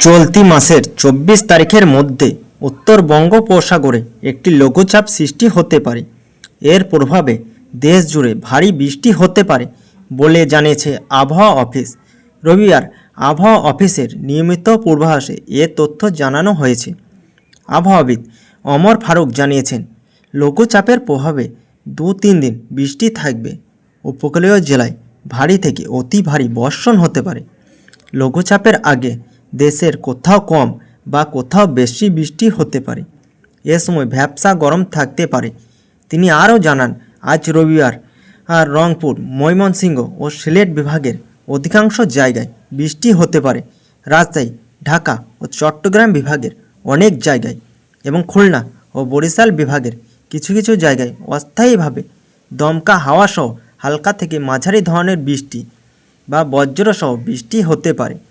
চলতি মাসের চব্বিশ তারিখের মধ্যে উত্তর বঙ্গোপসাগরে একটি লঘুচাপ সৃষ্টি হতে পারে। এর প্রভাবে দেশ জুড়ে ভারী বৃষ্টি হতে পারে বলে জানিয়েছে আবহাওয়া অফিস। রবিবার আবহাওয়া অফিসের নিয়মিত পূর্বাভাসে এ তথ্য জানানো হয়েছে। আবহাওয়াবিদ অমর ফারুক জানিয়েছেন, লঘুচাপের প্রভাবে দু তিন দিন বৃষ্টি থাকবে। উপকূলীয় জেলায় ভারী থেকে অতি ভারী বর্ষণ হতে পারে। লঘুচাপের আগে দেশের কোথাও কম বা কোথাও বেশি বৃষ্টি হতে পারে। এ সময় ভ্যাবসা গরম থাকতে পারে। তিনি আরও জানান, আজ রবিবার আর রংপুর, ময়মনসিংহ ও সিলেট বিভাগের অধিকাংশ জায়গায় বৃষ্টি হতে পারে। রাজশাহী, ঢাকা ও চট্টগ্রাম বিভাগের অনেক জায়গায় এবং খুলনা ও বরিশাল বিভাগের কিছু কিছু জায়গায় অস্থায়ীভাবে দমকা হাওয়াসহ হালকা থেকে মাঝারি ধরনের বৃষ্টি বা বজ্রসহ বৃষ্টি হতে পারে।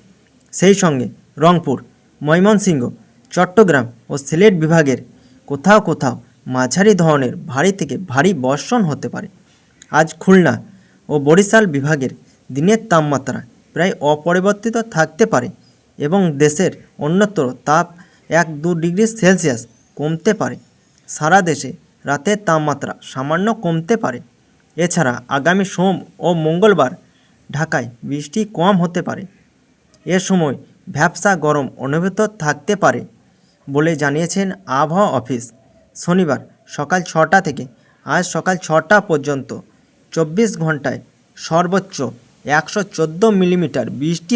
সেই সঙ্গে রংপুর, ময়মনসিংহ, চট্টগ্রাম ও সিলেট বিভাগের কোথাও কোথাও মাঝারি ধরনের ভারী থেকে ভারী বর্ষণ হতে পারে। আজ খুলনা ও বরিশাল বিভাগের দিনের তাপমাত্রা প্রায় অপরিবর্তিত থাকতে পারে এবং দেশের অন্যত্র তাপ এক দু ডিগ্রি সেলসিয়াস কমতে পারে। সারা দেশে রাতের তাপমাত্রা সামান্য কমতে পারে। এছাড়া আগামী সোম ও মঙ্গলবার ঢাকায় বৃষ্টি কম হতে পারে। এ সময় ভ্যাবসা গরম অনুভূত থাকতে পারে বলে জানিয়েছেন আবহাওয়া অফিস। শনিবার সকাল ছটা থেকে আজ সকাল ছটা পর্যন্ত চব্বিশ ঘন্টায় সর্বোচ্চ একশো চোদ্দ মিলিমিটার বৃষ্টি